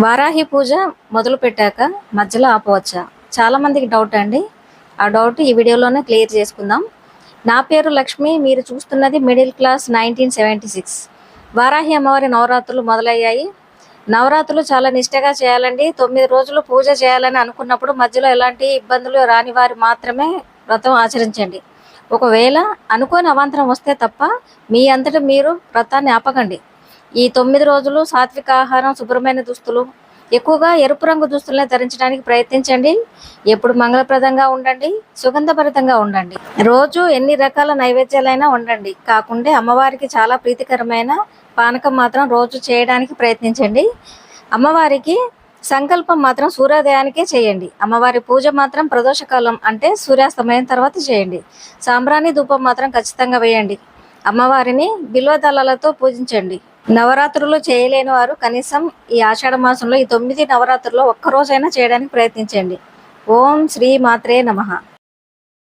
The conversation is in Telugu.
వారాహి పూజ మొదలు పెట్టాక మధ్యలో ఆపవచ్చా? చాలామందికి డౌట్ అండి. ఆ డౌట్ ఈ వీడియోలోనే క్లియర్ చేసుకుందాం. నా పేరు లక్ష్మి మీరు చూస్తున్నది middle class nineteen seventy six Varahi అమ్మవారి నవరాత్రులు మొదలయ్యాయి. నవరాత్రులు చాలా నిష్టగా చేయాలండి. తొమ్మిది రోజులు పూజ చేయాలని అనుకున్నప్పుడు మధ్యలో ఎలాంటి ఇబ్బందులు రాని వారు మాత్రమే వ్రతం ఆచరించండి. ఒకవేళ అనుకోని అవాంతరం వస్తే తప్ప మీ అంతటా మీరు వ్రతాన్ని ఆపకండి. ఈ తొమ్మిది రోజులు సాత్విక ఆహారం శుభ్రమైన దుస్తులు ఎక్కువగా ఎరుపు రంగు దుస్తులను ధరించడానికి ప్రయత్నించండి. ఎప్పుడు మంగళప్రదంగా ఉండండి సుగంధభరితంగా ఉండండి. రోజు ఎన్ని రకాల నైవేద్యాలైనా ఉండండి కాకుంటే అమ్మవారికి చాలా ప్రీతికరమైన పానకం మాత్రం రోజు చేయడానికి ప్రయత్నించండి. అమ్మవారికి సంకల్పం మాత్రం సూర్యోదయానికే చేయండి. అమ్మవారి పూజ మాత్రం ప్రదోషకాలం అంటే సూర్యాస్తమయం తర్వాత చేయండి. సాంబ్రాణి ధూపం మాత్రం ఖచ్చితంగా వేయండి. అమ్మవారిని బిల్వదళాలతో పూజించండి. నవరాత్రులు చేయలేని వారు కనీసం ఈ ఆషాఢ మాసంలో ఈ తొమ్మిది నవరాత్రుల్లో ఒక్క రోజైనా చేయడానికి ప్రయత్నించండి. ఓం శ్రీ మాత్రే నమః.